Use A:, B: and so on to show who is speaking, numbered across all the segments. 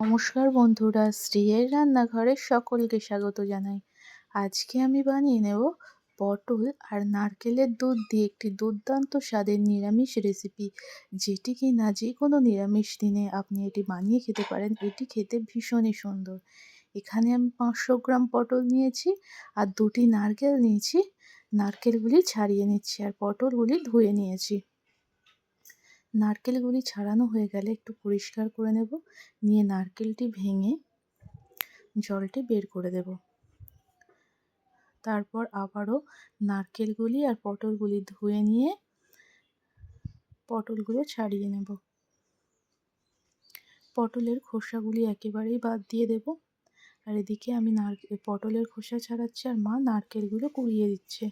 A: নমস্কার বন্ধুরা, শ্রীয়ের রান্নাঘরে সকলকে স্বাগত জানাই। আজকে আমি বানিয়ে নেব পটল আর নারকেলের দুধ দিয়ে একটি দুর্দান্ত স্বাদের নিরামিষ রেসিপি, যেটি কি না যে কোনো নিরামিষ দিনে আপনি এটি বানিয়ে খেতে পারেন। এটি খেতে ভীষণই সুন্দর। এখানে আমি পাঁচশো গ্রাম পটল নিয়েছি আর দুটি নারকেল নিয়েছি। নারকেলগুলি ছাড়িয়ে নিচ্ছি আর পটলগুলি ধুয়ে নিয়েছি। নারকেলগুলি ছাড়ানো হয়ে গেলে একটু পরিষ্কার করে নেব। নিয়ে নারকেলটি ভেঙে জলটি বের করে দেব। তারপর আবারও নারকেলগুলি আর পটলগুলি ধুয়ে নিয়ে পটলগুলো ছাড়িয়ে নেব। পটলের খোসাগুলি একেবারেই বাদ দিয়ে দেব। আর এদিকে আমি নারকেল পটলের খোসা ছাড়াচ্ছি আর মা নারকেলগুলো কুড়িয়ে দিচ্ছে।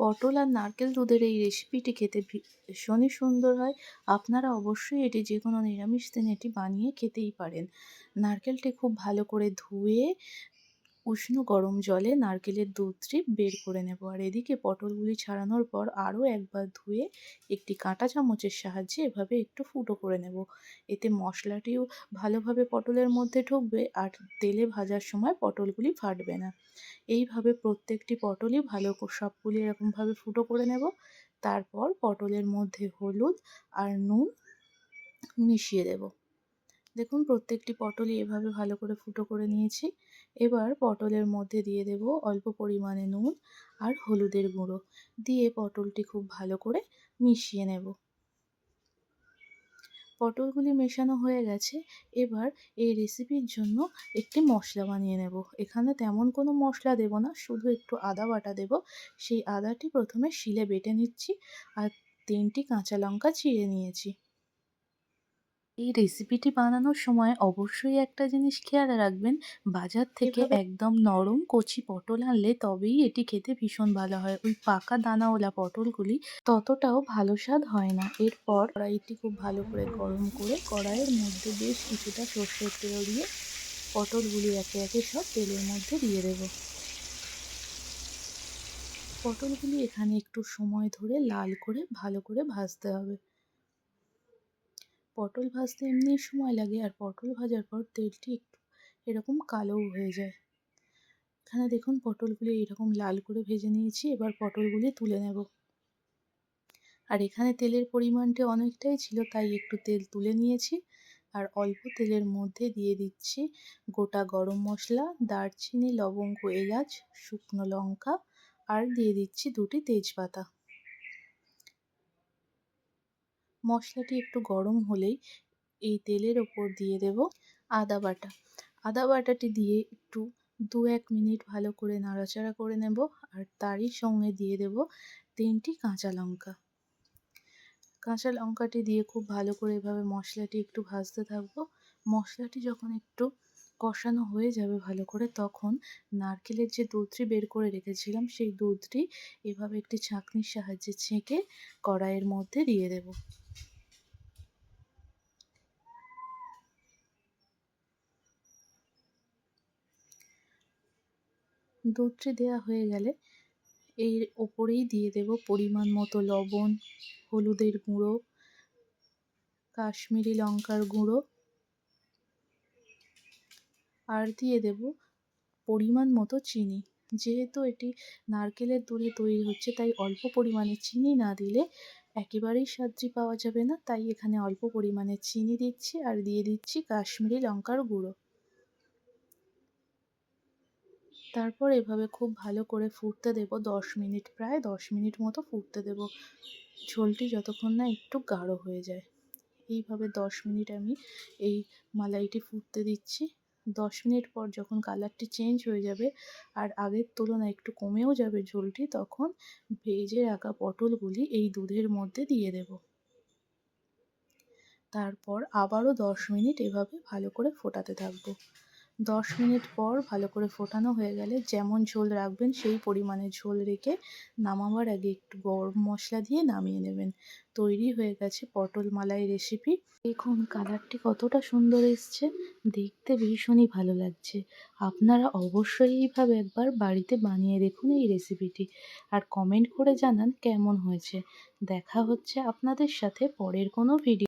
A: পটল আর নারকেল দুধের এই রেসিপিটি খেতে ভীষণই সুন্দর হয়। আপনারা অবশ্যই এটি যে কোনো নিরামিষ দিন এটি বানিয়ে খেতেই পারেন। নারকেলটি খুব ভালো করে ধুয়ে উষ্ণ গরম জলে নারকেলের দুধটি বের করে নেব। আর এদিকে পটলগুলি ছাড়ানোর পর আরও একবার ধুয়ে একটি কাঁটা চামচের সাহায্যে এভাবে একটু ফুটো করে নেব। এতে মশলাটিও ভালোভাবে পটলের মধ্যে ঢুকবে আর তেলে ভাজার সময় পটলগুলি ফাটবে না। এইভাবে প্রত্যেকটি পটলই ভালো সবগুলি এরকমভাবে ফুটো করে নেব। তারপর পটলের মধ্যে হলুদ আর নুন মিশিয়ে দেব। দেখুন, প্রত্যেকটি পটলই এভাবে ভালো করে ফুটো করে নিয়েছি। এবার পটলের মধ্যে দিয়ে দেব অল্প পরিমাণে নুন আর হলুদের গুঁড়ো। দিয়ে পটলটি খুব ভালো করে মিশিয়ে নেব। পটলগুলি মেশানো হয়ে গেছে। এবার এই রেসিপির জন্য একটি মশলা বানিয়ে নেব। এখানে তেমন কোনো মশলা দেব না, শুধু একটু আদা বাটা দেব। সেই আদাটি প্রথমে শিলে বেটে নিচ্ছি আর তিনটি কাঁচা লঙ্কা চিড়ে নিয়েছি। এই রেসিপিটি বানানোর সময় অবশ্যই একটা জিনিস খেয়াল রাখবেন। বাজার থেকে একদম নরম কচি পটল আনলে তবেই এটি খেতে ভীষণ ভালো হয়। ওই পাকা দানাওয়ালা পটলগুলি ততটাও ভালো স্বাদ হয় না। এরপর কড়াইটি খুব ভালো করে গরম করে কড়াইয়ের মধ্যে বেশ কিছুটা সর্ষের তেল দিয়ে পটলগুলি একে একে সব তেলের মধ্যে দিয়ে দেব। পটলগুলি এখানে একটু সময় ধরে লাল করে ভালো করে ভাজতে হবে। পটল ভাজতে এমনি সময় লাগে আর পটল ভাজার পর তেলটি একটু এরকম কালোও হয়ে যায়। এখানে দেখুন পটলগুলি এরকম লাল করে ভেজে নিয়েছি, এবার পটলগুলি তুলে নেব। আর এখানে তেলের পরিমাণটা অনেকটাই ছিল, তাই একটু তেল তুলে নিয়েছি। আর অল্প তেলের মধ্যে দিয়ে দিচ্ছি গোটা গরম মশলা, দারচিনি, লবঙ্গ, এলাচ, শুকনো লঙ্কা, আর দিয়ে দিচ্ছি দুটি তেজপাতা। মশলাটি একটু গরম হলেই এই তেলের ওপর দিয়ে দেব আদা বাটা। আদা বাটাটি দিয়ে একটু দু এক মিনিট ভালো করে নাড়াচাড়া করে নেব আর তারই সঙ্গে দিয়ে দেব তিনটি কাঁচা লঙ্কা। কাঁচা লঙ্কাটি দিয়ে খুব ভালো করে এভাবে মশলাটি একটু ভাজতে থাকব। মশলাটি যখন একটু কষানো হয়ে যাবে ভালো করে তখন নারকেলের যে দুধটি বের করে রেখেছিলাম সেই দুধটি এভাবে একটি ছাঁকনির সাহায্যে ছেঁকে কড়াইয়ের মধ্যে দিয়ে দেব। দুধটি দেওয়া হয়ে গেলে এর ওপরেই দিয়ে দেব পরিমাণ মতো লবণ, হলুদের গুঁড়ো, কাশ্মীরি লঙ্কার গুঁড়ো আর দিয়ে দেব পরিমাণ মতো চিনি। যেহেতু এটি নারকেলের দুধে তৈরি হচ্ছে, তাই অল্প পরিমাণে চিনি না দিলে একেবারেই স্বাদটি পাওয়া যাবে না। তাই এখানে অল্প পরিমাণে চিনি দিচ্ছি আর দিয়ে দিচ্ছি কাশ্মীরি লঙ্কার গুঁড়ো। তারপর এভাবে খুব ভালো করে ফুটতে দেব, দশ মিনিট প্রায়, দশ মিনিট মতো ফুটতে দেব। ঝোলটি যতক্ষণ না একটু গাঢ় হয়ে যায়। এইভাবে দশ মিনিট আমি এই মালাইটি ফুটতে দিচ্ছি। দশ মিনিট পর যখন কালারটি চেঞ্জ হয়ে যাবে আর আগের তুলনায় একটু কমেও যাবে ঝোলটি, তখন ভেজে রাখা পটলগুলি এই দুধের মধ্যে দিয়ে দেব। তারপর আবারও দশ মিনিট এভাবে ভালো করে ফোটাতে থাকব। দশ মিনিট পর ভালো করে ফোটানো হয়ে গেলে যেমন ঝোল রাখবেন, সেই পরিমাণে ঝোল রেখে নামাবার আগে একটু গরম মশলা দিয়ে নামিয়ে নেবেন। তৈরি হয়ে গেছে পটল মালাই রেসিপি দেখুন কালারটি কতটা সুন্দর এসছে। দেখতে ভীষণই ভালো লাগছে। আপনারা অবশ্যই এইভাবে একবার বাড়িতে বানিয়ে দেখুন এই রেসিপিটি আর কমেন্ট করে জানান কেমন হয়েছে। দেখা হচ্ছে আপনাদের সাথে পরের কোনো ভিডিও